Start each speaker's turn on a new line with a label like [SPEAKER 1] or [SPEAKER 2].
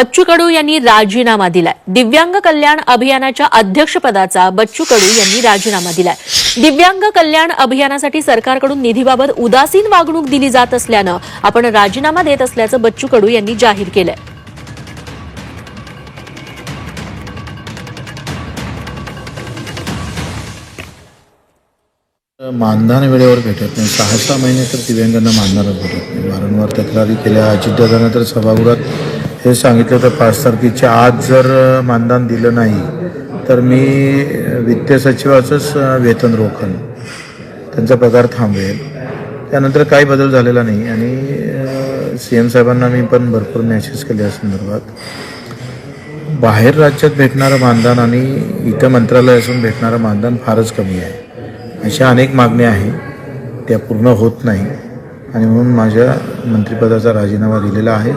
[SPEAKER 1] बच्चू कडू यांनी राजीनामा दिलाय. दिव्यांग कल्याण अभियानाच्या अध्यक्षपदाचा बच्चू कडू यांनी राजीनामा दिलाय. दिव्यांग कल्याण अभियानासाठी सरकारकडून निधीबाबत उदासीन वागणूक दिली जात असल्यानं आपण राजीनामा देत असल्याचं बच्चू कडू यांनी जाहीर केलंय.
[SPEAKER 2] मानधन वेळेवर भेटत नाही. सहा सहा महिने तर दिव्यांगांना मानधनच भेटत नाही. वारंवार तक्रारी केल्या अजितदादांना तर सभागृहात हे सांगितलं तर पाच तारखेच्या आज जर मानधन दिलं नाही तर मी वित्त सचिवाचंच वेतन रोखन. त्यांचा पगार थांबवेल. त्यानंतर काही बदल झालेला नाही. आणि सी एम साहेबांना मी पण भरपूर मॅसेज केले या संदर्भात. बाहेर राज्यात भेटणारं मानधन आणि इथं मंत्रालयातून भेटणारं मानधन फारच कमी आहे. अशा अनेक मागण्या आहेत. त्या पूर्ण होत नाही. आणि म्हणून माझ्या मंत्रिपदाचा राजीनामा दिलेला आहे.